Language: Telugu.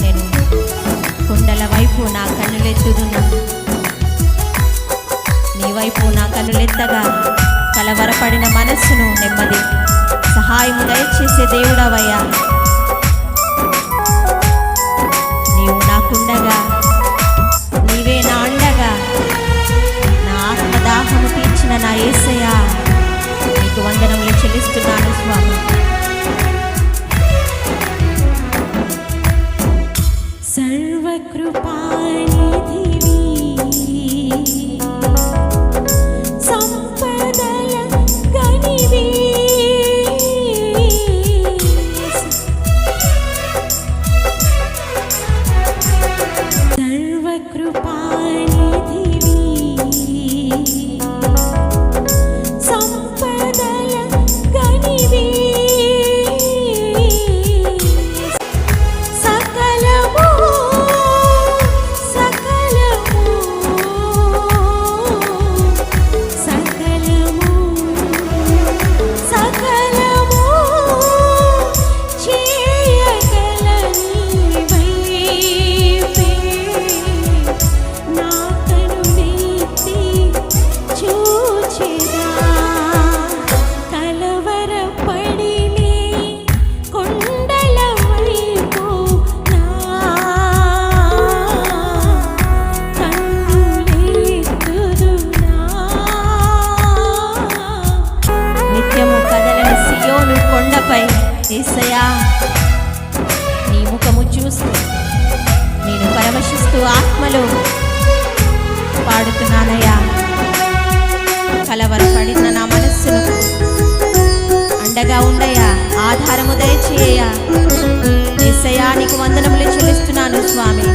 నేను కుండల వైపు నా కన్నులెత్తుదును. నీ వైపు నా కన్నులెత్తగా కలవరపడిన మనస్సును నెమ్మది సహాయము దయచేసే దేవుడవయ్యా. నీవు నాకుండగా కృపా నీకు ఆత్మలో పాడుతున్నానయ్యా. కలవరపడిన నా మనస్సును అండగా ఉండయ్యా. ఆధారము దయచేయ ఏసయ్యా నీకు వందనములు చెల్లిస్తున్నాను స్వామి.